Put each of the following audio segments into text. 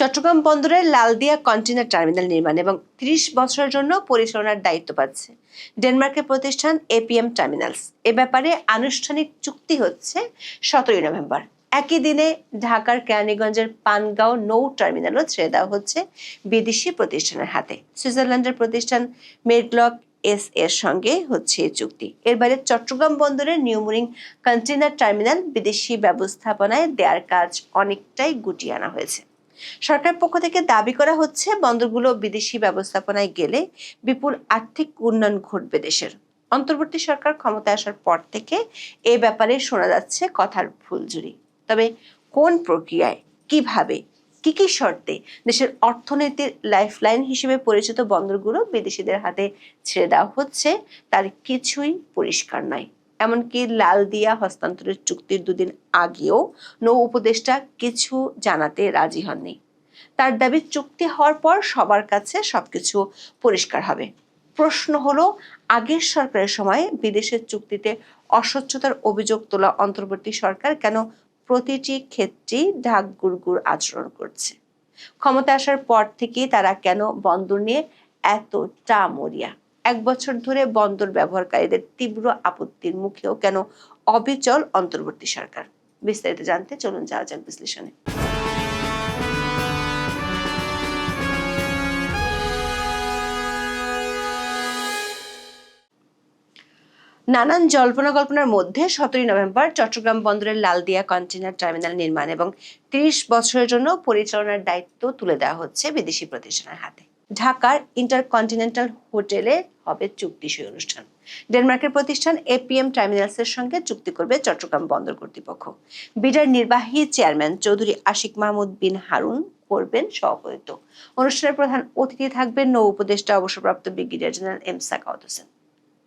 চট্টগ্রাম বন্দরের Laldia container terminal নির্মাণ এবং ত্রিশ বছরের জন্য পরিচালনার দায়িত্ব পাচ্ছে ডেনমার্কের প্রতিষ্ঠান এপিএম টার্মিনালস। এ ব্যাপারে আনুষ্ঠানিক চুক্তি হচ্ছে সতেরোই নভেম্বর। একই দিনে ঢাকার কেরানীগঞ্জের পানগাঁও নৌ টার্মিনালও ছেড়ে দেওয়া হচ্ছে বিদেশি প্রতিষ্ঠানের হাতে। সুইজারল্যান্ডের প্রতিষ্ঠান মেডলক এস এর সঙ্গে হচ্ছে এই চুক্তি। এর বাইরে চট্টগ্রাম বন্দরের নিউমুরিং কন্টেনার টার্মিনাল বিদেশি ব্যবস্থাপনায় দেওয়ার কাজ অনেকটাই গুটিয়ে আনা হয়েছে। সরকার পক্ষ থেকে দাবি করা হচ্ছে বন্দরগুলো বিদেশি ব্যবস্থাপনায় গেলে বিপুল আর্থিক উন্নয়ন ঘটবে দেশের। অন্তর্বর্তী সরকার ক্ষমতায় আসার পর থেকে এ ব্যাপারে শোনা যাচ্ছে কথার ফুলঝুরি। তবে কোন প্রক্রিয়ায়, কীভাবে, কি কি শর্তে দেশের অর্থনীতির লাইফলাইন হিসেবে পরিচিত বন্দরগুলো বিদেশিদের হাতে ছেড়ে দেওয়া হচ্ছে, তার কিছুই পরিষ্কার নয়। এমনকি লাল দিয়া হস্তান্তরের চুক্তির দুদিন আগেও নৌ উপদেষ্টা কিছু জানাতে রাজি হননি। তার দাবি, চুক্তি হওয়ার পর সবার কাছে সবকিছু পরিষ্কার হবে। প্রশ্ন হলো, আগের সরকারের সময় বিদেশের চুক্তিতে অস্বচ্ছতার অভিযোগ তোলা অন্তর্বর্তী সরকার কেন প্রতিটি ক্ষেত্রেই ঢাক গুড়গুড় আচরণ করছে? ক্ষমতা আসার পর থেকেই তারা কেন বন্দর নিয়ে এতটা মরিয়া? এক বছর ধরে বন্দর ব্যবহারকারীদের তীব্র আপত্তির মুখেও কেন অবিচল অন্তর্বর্তী সরকার? বিস্তারিত জানতে চলুন যাওয়া যাক বিশ্লেষণে। নানান জল্পনা কল্পনার মধ্যে সতেরোই নভেম্বর চট্টগ্রাম বন্দরের লালদিয়া কন্টেনার টার্মিনাল নির্মাণ এবং ত্রিশ বছরের জন্য পরিচালনার দায়িত্ব তুলে দেওয়া হচ্ছে বিদেশি প্রতিষ্ঠানের হাতে। ঢাকার ইন্টারকন্টিনেন্টাল হোটেলে হবে চুক্তি সেই অনুষ্ঠান। ডেনমার্কের প্রতিষ্ঠান এপিএম টার্মিনালসের সঙ্গে চুক্তি করবে চট্টগ্রাম বন্দর কর্তৃপক্ষ। বিডার নির্বাহী চেয়ারম্যান চৌধুরী আশিক মাহমুদ বিন হারুন করবেন সভাপতিত্ব। অনুষ্ঠানের প্রধান অতিথি থাকবেন নৌ উপদেষ্টা অবসরপ্রাপ্ত brigadier general M Sakhawat Hossain.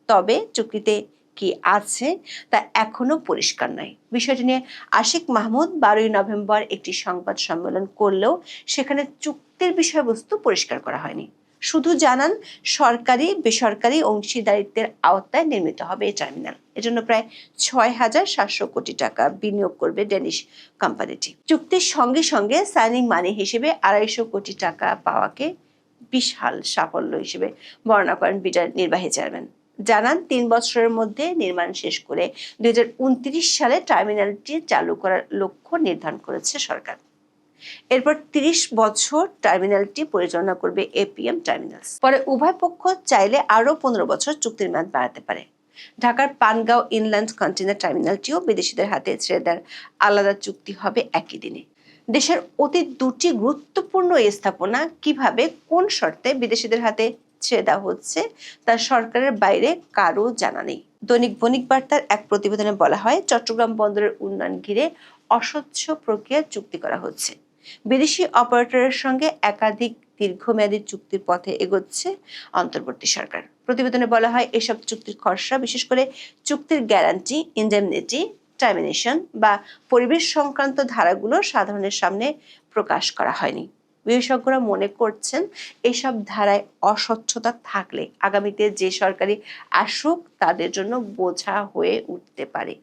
তবে চুক্তিতে কি আছে তা এখনও পরিষ্কার নয়। বিষয়টি নিয়ে আশিক মাহমুদ বারোই নভেম্বর একটি সংবাদ সম্মেলন করলেও সেখানে চুক্তির বিষয়বস্তু পরিষ্কার করা হয়নি। শুধু জানান, সরকারি, বেসরকারি অংশীদারিত্বের আওতায় নির্মিত হবে এই টার্মিনাল। এজন্য প্রায় ছয় হাজার সাতশো কোটি টাকা বিনিয়োগ করবে ডেনিশ কোম্পানিটি। চুক্তির সঙ্গে সঙ্গে সাইনিং মানি হিসেবে আড়াইশো কোটি টাকা পাওয়াকে বিশাল সাফল্য হিসেবে বর্ণনা করেন বিটার নির্বাহী চেয়ারম্যান। জানান তিন বছরের মধ্যে নির্মাণ শেষ করে দুই সালে টার্মিনালটি চালু করার লক্ষ্য নির্ধারণ করেছে সরকার। এরপর ৩০ বছর টার্মিনালটি পরিচালনা করবে এপিএম টার্মিনালস। পরে উভয় পক্ষ চাইলে আরও পনেরো বছর চুক্তির মেয়াদ বাড়াতে পারে। ঢাকার পানগাঁও ইনল্যান্ড কন্টেনার টার্মিনালটিও বিদেশিদের হাতে ছেড়ে দেওয়ার আলাদা চুক্তি হবে একই দিনে। দেশের অতি দুটি গুরুত্বপূর্ণ স্থাপনা কীভাবে কোন শর্তে বিদেশিদের হাতে ছেড়ে দেওয়া হচ্ছে তা সরকারের বাইরে কারও জানা নেই। দৈনিক বণিক বার্তার এক প্রতিবেদনে বলা হয়, চট্টগ্রাম বন্দরের উন্নয়ন ঘিরে অস্বচ্ছ প্রক্রিয়া চুক্তি করা হচ্ছে। বিদেশি অপারেটরের সঙ্গে একাধিক দীর্ঘমেয়াদী চুক্তির পথে এগোচ্ছে অন্তর্বর্তী সরকার। প্রতিবেদনে বলা হয়, এসব চুক্তির খসড়া, বিশেষ করে চুক্তির গ্যারান্টি ইন্ডেমনিটি টার্মিনেশন বা পরিবেশ সংক্রান্ত ধারাগুলো সাধারণের সামনে প্রকাশ করা হয়নি। বিশেষজ্ঞরা মনে করছেন এসব ধারায় অস্বচ্ছতা থাকলে আগামীতে যে সরকারি আসুক, তাদের জন্য বোঝা হয়ে উঠতে পারে।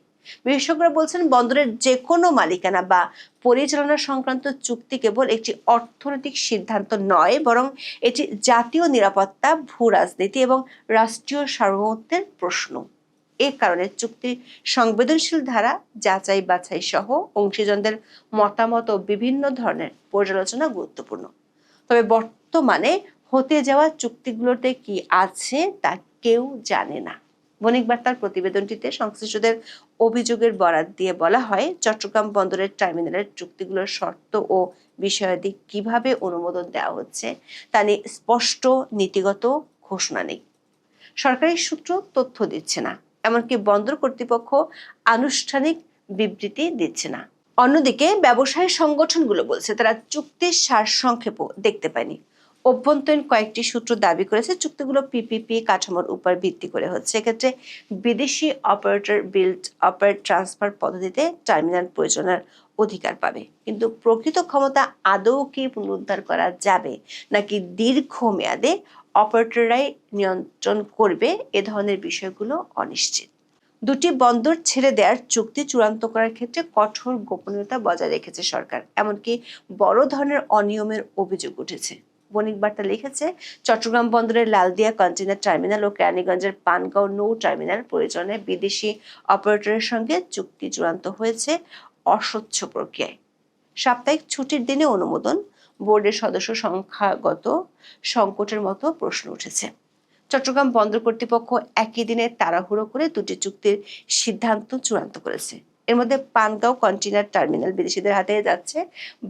বিশেষজ্ঞরা বলছেন, বন্দরের যে কোনো মালিকানা বা পরিচালনা সংক্রান্ত চুক্তি কেবল একটি অর্থনৈতিক সিদ্ধান্ত নয়, বরং এটি জাতীয় নিরাপত্তা ভূ রাজনীতি এবং রাষ্ট্রীয় সার্বভৌমত্বের প্রশ্ন। এ কারণে চুক্তি সংবেদনশীল ধারা, যাচাই বাছাই সহ অংশীজনদের মতামত ও বিভিন্ন ধরনের পর্যালোচনা গুরুত্বপূর্ণ। তবে বর্তমানে হতে যাওয়া চুক্তিগুলোতে কি আছে তা কেউ জানে না। বণিক বার্তার প্রতিবেদনটিতে সংশ্লিষ্টদের অভিযোগের বরাত দিয়ে বলা হয়, চট্টগ্রাম বন্দরের টার্মিনালের চুক্তিগুলোর শর্ত ও বিষয়াদি কীভাবে অনুমোদন দেওয়া হচ্ছে তা নিয়ে স্পষ্ট, নীতিগত ঘোষণা নেই। সরকারি সূত্র তথ্য দিচ্ছে না। এমনকি বন্দর কর্তৃপক্ষ আনুষ্ঠানিক বিবৃতি দিচ্ছে না। অন্যদিকে ব্যবসায়ী সংগঠনগুলো বলছে, তারা চুক্তির সারসংক্ষেপও দেখতে পায়নি। অভ্যন্তরীণ কয়েকটি সূত্র দাবি করেছে, চুক্তিগুলো পিপিপি কাঠামোর উপর ভিত্তি করে হচ্ছে। এক্ষেত্রে বিদেশি অপারেটর বিল্ড অপারেট ট্রান্সফার পদ্ধতিতে টার্মিনাল পরিচালনার অধিকার পাবে। কিন্তু প্রকৃত ক্ষমতা আদৌ কি পুনরুদ্ধার করা যাবে, নাকি দীর্ঘমেয়াদে অপারেটররাই নিয়ন্ত্রণ করবে এ ধরনের বিষয়গুলো অনিশ্চিত। দুটি বন্দর ছেড়ে দেওয়ার চুক্তি চূড়ান্ত করার ক্ষেত্রে কঠোর গোপনীয়তা বজায় রেখেছে সরকার, এমনকি বড় ধরনের অনিয়মের অভিযোগ উঠেছে। বণিক বার্তা লিখেছে, চট্টগ্রাম বন্দরের লালদিয়া কন্টেনার টার্মিনাল ও কেরানীগঞ্জের পানগাঁও নৌ টার্মিনাল পরিচালনায় বিদেশি অপারেটরের সঙ্গে চুক্তি চূড়ান্ত হয়েছে অস্বচ্ছ প্রক্রিয়ায়। সাপ্তাহিক ছুটির দিনে অনুমোদন বোর্ডের সদস্য সংখ্যাগত সংকটের মতো প্রশ্ন উঠেছে। চট্টগ্রাম বন্দর কর্তৃপক্ষ একই দিনে তাড়াহুড়ো করে দুটি চুক্তির সিদ্ধান্ত চূড়ান্ত করেছে। এর মধ্যে পানগাঁও কন্টেনার টার্মিনাল বিদেশিদের হাতে যাচ্ছে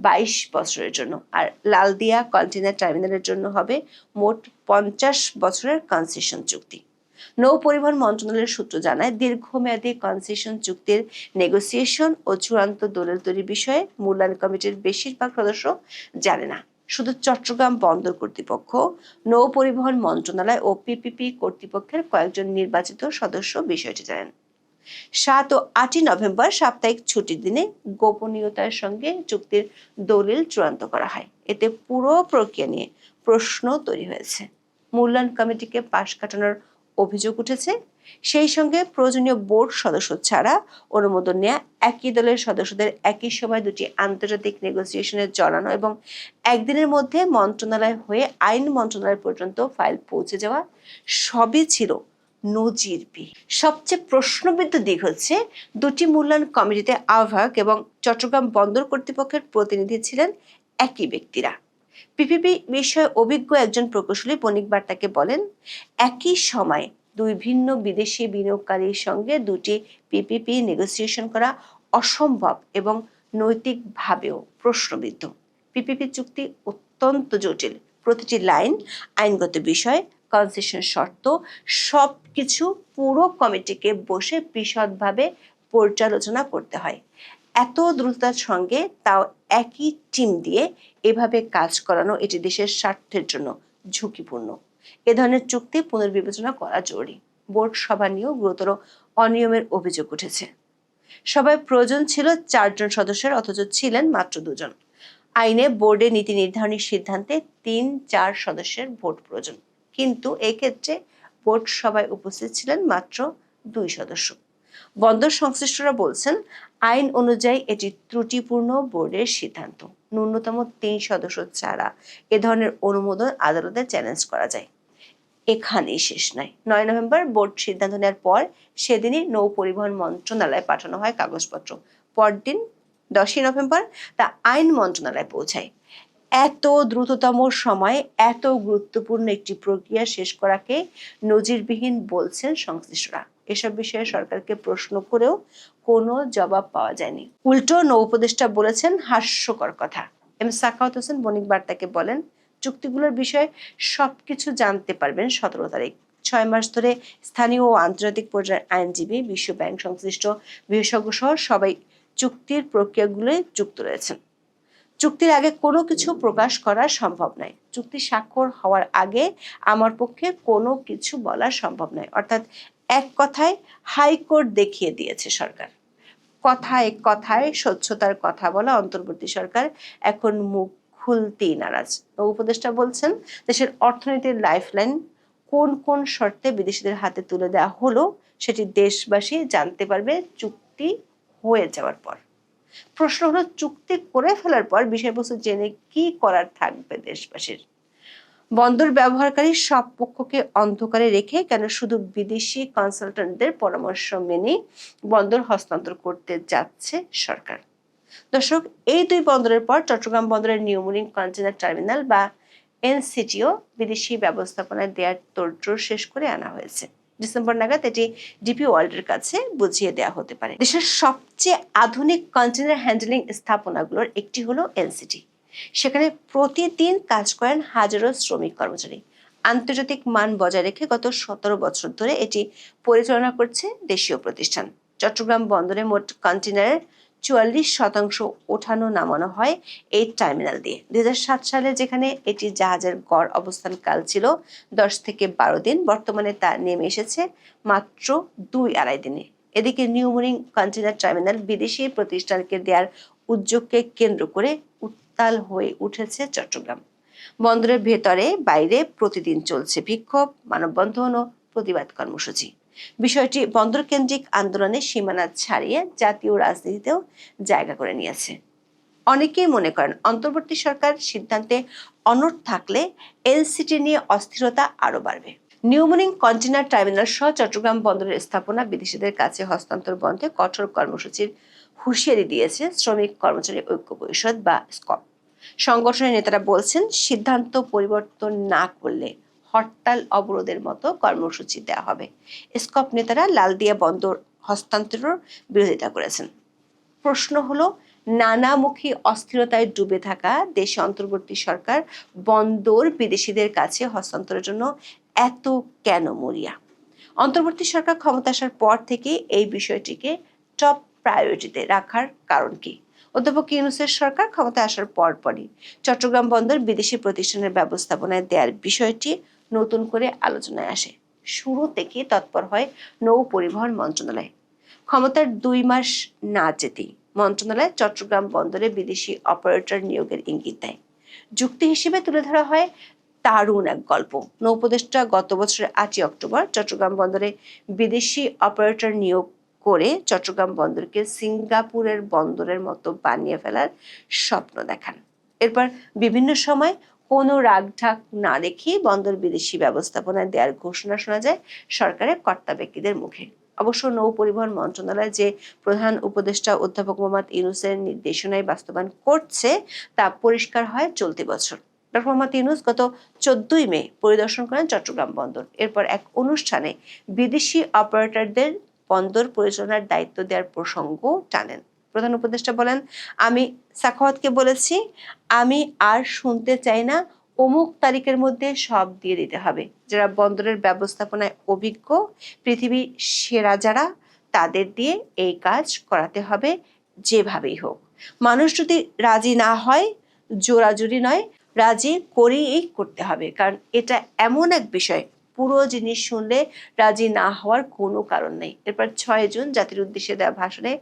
বাইশ বছরের জন্য, আর লালদিয়া কন্টেনার টার্মিনালের জন্য হবে মোট পঞ্চাশ বছরের কনসেশন চুক্তি। নৌ পরিবহন মন্ত্রণালয়ের সূত্র জানায়, দীর্ঘমেয়াদী কনসেশন চুক্তির নেগোসিয়েশন ও চূড়ান্ত দলিল তৈরি বিষয়ে মূল্যায়ন কমিটির বেশিরভাগ সদস্য জানে না। শুধু চট্টগ্রাম বন্দর কর্তৃপক্ষ নৌ পরিবহন মন্ত্রণালয় ও পিপিপি কর্তৃপক্ষের কয়েকজন নির্বাচিত সদস্য বিষয়টি জানেন। সাত ও আটই নভেম্বর সাপ্তাহিক ছুটির দিনে গোপনীয়তার সঙ্গে চুক্তির দলিল চূড়ান্ত করা হয়। এতে পুরো প্রক্রিয়া নিয়ে প্রশ্ন তৈরি হয়েছে। মূল্যায়ন কমিটিকে পাশ কাটানোর অভিযোগ উঠেছে। সেই সঙ্গে প্রয়োজনীয় বোর্ড সদস্য ছাড়া অনুমোদন নেওয়া একই দলের সদস্যদের একই সময় দুটি আন্তর্জাতিক নেগোসিয়েশনে জড়ানো এবং একদিনের মধ্যে মন্ত্রণালয় হয়ে আইন মন্ত্রণালয় পর্যন্ত ফাইল পৌঁছে যাওয়া সবই ছিল নজিরবিহীন সবচেয়ে প্রশ্নবিদ্ধ দিক হচ্ছে, দুটি মূল্যায়ন কমিটিতে আহ্বায়ক এবং চট্টগ্রাম বন্দর কর্তৃপক্ষের প্রতিনিধি ছিলেন একই ব্যক্তিরা। পিপিপি বিষয়ে অভিজ্ঞ একজন প্রকৌশলী বণিক বার্তাকে বলেন, একই সময় দুই ভিন্ন বিদেশি বিনিয়োগকারীর সঙ্গে দুটি পিপিপি নেগোসিয়েশন করা অসম্ভব এবং নৈতিকভাবেও প্রশ্নবিদ্ধ। পিপিপি চুক্তি অত্যন্ত জটিল। প্রতিটি লাইন, আইনগত বিষয় কনসেশন শর্ত সব কিছু পুরো কমিটিকে বসে বিশদভাবে পর্যালোচনা করতে হয়। এত দ্রুততার সঙ্গে তাও একই টিম দিয়ে এভাবে কাজ করানো এটি দেশের স্বার্থের জন্য ঝুঁকিপূর্ণ। এ ধরনের চুক্তি পুনর্বিবেচনা করা জরুরি। বোর্ড সভা নিয়েও গুরুতর অনিয়মের অভিযোগ উঠেছে। সবাই প্রয়োজন ছিল চারজন সদস্যের, অথচ ছিলেন মাত্র দুজন। আইনে বোর্ডে নীতি নির্ধারণী সিদ্ধান্তে তিন, চার সদস্যের ভোট প্রয়োজন। কিন্তু এক্ষেত্রে বোর্ড সভায় উপস্থিত ছিলেন মাত্র দুই সদস্য। বন্দর সংশ্লিষ্টরা বলছেন, আইন অনুযায়ী এটি ত্রুটিপূর্ণ বোর্ডের সিদ্ধান্ত। ন্যূনতম তিন সদস্য ছাড়া এ ধরনের অনুমোদন আদালতে চ্যালেঞ্জ করা যায়। এখানেই শেষ নয়। নয় নভেম্বর বোর্ড সিদ্ধান্ত নেওয়ার পর সেদিনই নৌ পরিবহন মন্ত্রণালয়ে পাঠানো হয় কাগজপত্র। পরদিন দশই নভেম্বর তা আইন মন্ত্রণালয়ে পৌঁছায়। এত দ্রুততম সময়ে এত গুরুত্বপূর্ণ একটি প্রক্রিয়া শেষ করাকে নজিরবিহীন বলছেন সংশ্লিষ্টরা। এসব বিষয়ে সরকারকে প্রশ্ন করেও কোনো জবাব পাওয়া যায়নি। উল্টো নৌ উপদেষ্টা বলেছেন, হাস্যকর কথা। এম সাখাওয়াত হোসেন বণিক বার্তাকে বলেন, চুক্তিগুলোর বিষয়ে সবকিছু জানতে পারবেন সতেরো তারিখ। ছয় মাস ধরে স্থানীয় ও আন্তর্জাতিক পর্যায়ের আইনজীবী, বিশ্ব ব্যাংক সংশ্লিষ্ট বিশেষজ্ঞ সহ সবাই চুক্তির প্রক্রিয়াগুলোয় যুক্ত রয়েছেন। চুক্তির আগে কোনো কিছু প্রকাশ করা সম্ভব নয়। চুক্তি স্বাক্ষর হওয়ার আগে আমার পক্ষে কোনো কিছু বলা সম্ভব নয়। অর্থাৎ এক কথায় হাইকোর্ট দেখিয়ে দিয়েছে সরকার। কথায় কথায় স্বচ্ছতার কথা বলা অন্তর্বর্তী সরকার এখন মুখ খুলতেই নারাজ। উপদেষ্টা বলছেন, দেশের অর্থনীতির লাইফলাইন কোন কোন শর্তে বিদেশিদের হাতে তুলে দেওয়া হলো সেটি দেশবাসী জানতে পারবে চুক্তি হয়ে যাওয়ার পর। প্রশ্ন হলো, চুক্তি করে ফেলার পর বিষয়বস্তু জেনে কি করার থাকবে দেশবাসীর? বন্দর ব্যবহারকারী সব পক্ষকে অন্ধকারে রেখে কেন শুধু বিদেশি কনসালটেন্টদের পরামর্শ মেনে বন্দর হস্তান্তর করতে যাচ্ছে সরকার? দর্শক, এই দুই বন্দরের পর চট্টগ্রাম বন্দরের নিউমোরিং কন্টেনার টার্মিনাল বা এনসিটিও বিদেশি ব্যবস্থাপনায় দেওয়ার তোড়জোড় শেষ করে আনা হয়েছে। ডিসেম্বর নাগাদ এটি ডিপি ওয়ার্ল্ডের কাছে বুঝিয়ে দেওয়া হতে পারে। দেশের সবচেয়ে আধুনিক কন্টেনার হ্যান্ডলিং স্থাপনাগুলোর একটি হলো এনসিটি। সেখানে প্রতিদিন কাজ করেন হাজারো শ্রমিক কর্মচারী। আন্তর্জাতিক মান বজায় রেখে গত সতেরো বছর ধরে এটি পরিচালনা করছে দেশীয় প্রতিষ্ঠান। চট্টগ্রাম বন্দরে মোট কন্টেনারের চুয়াল্লিশ শতাংশ ওঠানো নামানো হয় এই টার্মিনাল দিয়ে। দুই সালে যেখানে এটি জাহাজের গড় অবস্থানকাল ছিল, দশ থেকে বারো দিন, বর্তমানে তা নেমে এসেছে মাত্র দুই আড়াই দিনে। এদিকে নিউমোরিং কন্টেনার টার্মিনাল বিদেশি প্রতিষ্ঠানকে দেওয়ার উদ্যোগকে কেন্দ্র করে উত্তাল হয়ে উঠেছে চট্টগ্রাম। বন্দরের ভেতরে বাইরে প্রতিদিন চলছে বিক্ষোভ, মানববন্ধন ও প্রতিবাদ কর্মসূচি। বিষয়টি বন্দর কেন্দ্রিক আন্দোলনের সীমানা ছাড়িয়ে জাতীয় রাজনীতিতেও জায়গা করে নিয়েছে। অনেকেই মনে করেন অন্তর্বর্তী সরকার সিদ্ধান্তে অনড় থাকলে এলসিটি নিয়ে অস্থিরতা আরও বাড়বে। নিউমোনিং কন্টেনার টার্মিনাল সহ চট্টগ্রাম বন্দরের স্থাপনা বিদেশিদের কাছে হস্তান্তর বন্ধে কঠোর কর্মসূচির হুঁশিয়ারি দিয়েছে শ্রমিক কর্মচারী ঐক্য পরিষদ বা স্কপ। সংগঠনের নেতারা বলছেন, সিদ্ধান্ত পরিবর্তন না করলে হরতাল অবরোধের মতো কর্মসূচি দেওয়া হবে। স্কপ নেতারা লালদিয়া বন্দর হস্তান্তরের বিরোধিতা করেছেন। প্রশ্ন হলো, নানামুখী অস্থিরতায় ডুবে থাকা দেশে অন্তর্বর্তী সরকার বন্দর বিদেশিদের কাছে হস্তান্তরের জন্য এত কেন মরিয়া? অন্তর্বর্তী সরকার ক্ষমতা আসার পর থেকে এই বিষয়টিকে টপ প্রায়োরিটিতে রাখার কারণ কি? অধ্যাপক ইউনুসের সরকার ক্ষমতা আসার পরপরই চট্টগ্রাম বন্দর বিদেশি প্রতিষ্ঠানের ব্যবস্থাপনায় দেওয়ার বিষয়টি নতুন করে আলোচনায় আসে। শুরু থেকে তৎপর হয় নৌ পরিবহন মন্ত্রণালয়। ক্ষমতার দুই মাস না যেতেই মন্ত্রণালয় চট্টগ্রাম বন্দরে বিদেশি অপারেটর নিয়োগের ইঙ্গিত দেয়। যুক্তি হিসেবে তুলে ধরা হয় দারুণ এক গল্প। নৌপদেষ্টা গত বছরের আটই অক্টোবর চট্টগ্রাম বন্দরে বিদেশি অপারেটর নিয়োগ করে চট্টগ্রাম বন্দরকে সিঙ্গাপুরের বন্দরের মতো বানিয়ে ফেলার স্বপ্ন দেখান। এরপর বিভিন্ন সময় কোনো রাগঢাক না রেখেই বন্দর বিদেশি ব্যবস্থাপনায় দেওয়ার ঘোষণা শোনা যায় সরকারের কর্তা ব্যক্তিদের মুখে। অবশ্য নৌ পরিবহন মন্ত্রণালয় যে প্রধান উপদেষ্টা অধ্যাপক মোহাম্মদ ইউনুসের নির্দেশনায় বাস্তবায়ন করছে, তা পরিষ্কার হয় চলতি বছর। ডক্টর মোহাম্মদ ইউনুস গত চোদ্দই মে পরিদর্শন করেন চট্টগ্রাম বন্দর। এরপর এক অনুষ্ঠানে বিদেশি অপারেটরদের বন্দর পরিচালনার দায়িত্ব দেওয়ার প্রসঙ্গ টানেন। প্রধান উপদেষ্টা বলেন, আমি সাখাওয়াতকে বলেছি, আমি আর শুনতে চাই না, অমুক তারিখের মধ্যে সব দিয়ে দিতে হবে। যারা বন্দরের ব্যবস্থাপনায় অভিজ্ঞ, পৃথিবীর সেরা যারা, তাদের দিয়ে এই কাজ করাতে হবে যেভাবেই হোক। মানুষ যদি রাজি না হয়, জোরাজুরি নয়, রাজি করেই করতে হবে। কারণ এটা এমন এক বিষয় পুরো জিনিস শুনলে রাজি না হওয়ার কোনো কারণ নেই। এরপর ছয় জুন জাতির উদ্দেশ্যে দেওয়া ভাষণে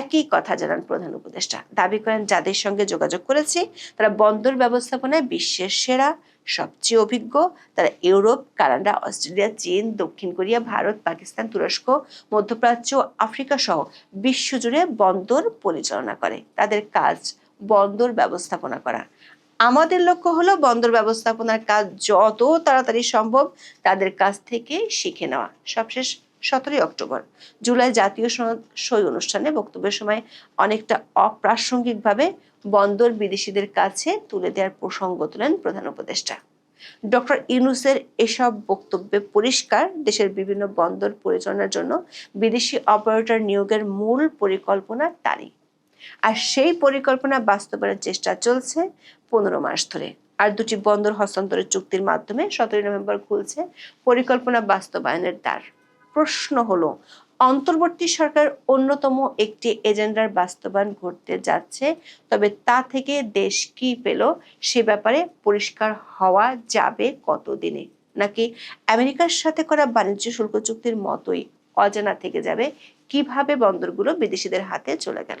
একই কথা জানান প্রধান উপদেষ্টা। দাবি করেন, যাদের সঙ্গে যোগাযোগ করেছি, তারা বন্দর ব্যবস্থাপনায় বিশ্বের সেরা, সবচেয়ে অভিজ্ঞ। তারা ইউরোপ, কানাডা, অস্ট্রেলিয়া, চীন, দক্ষিণ কোরিয়া, ভারত, পাকিস্তান, তুরস্ক, মধ্যপ্রাচ্য, আফ্রিকা সহ বিশ্বজুড়ে বন্দর পরিচালনা করে। তাদের কাজ বন্দর ব্যবস্থাপনা করা। আমাদের লক্ষ্য হলো বন্দর ব্যবস্থাপনার কাজ যত তাড়াতাড়ি সম্ভব তাদের কাছ থেকে শিখে নেওয়া। সবশেষ সতেরোই অক্টোবর। জুলাই জাতীয় সনদ সই অনুষ্ঠানে বক্তব্যের সময় অনেকটা অপ্রাসঙ্গিকভাবে বন্দর বিদেশিদের কাছে তুলে দেওয়ার প্রসঙ্গ তোলেন প্রধান উপদেষ্টা। ডক্টর ইউনুসের এসব বক্তব্যে পরিষ্কার দেশের বিভিন্ন বন্দর পরিচালনার জন্য বিদেশি অপারেটর নিয়োগের মূল পরিকল্পনা তারই আর সেই পরিকল্পনা বাস্তবায়নের চেষ্টা চলছে পনেরো মাস ধরে। আর দুটি বন্দর হস্তান্তরের চুক্তির মাধ্যমে সতেরোই নভেম্বর খুলছে পরিকল্পনা বাস্তবায়নের দ্বার। প্রশ্ন হলো, অন্তর্বর্তী সরকার অন্যতম একটি এজেন্ডার বাস্তবায়ন ঘটতে যাচ্ছে, তবে তা থেকে দেশ কি পেল সে ব্যাপারে পরিষ্কার হওয়া যাবে কতদিনে? নাকি আমেরিকার সাথে করা বাণিজ্য শুল্ক চুক্তির মতোই অজানা থেকে যাবে কীভাবে বন্দরগুলো বিদেশিদের হাতে চলে গেল?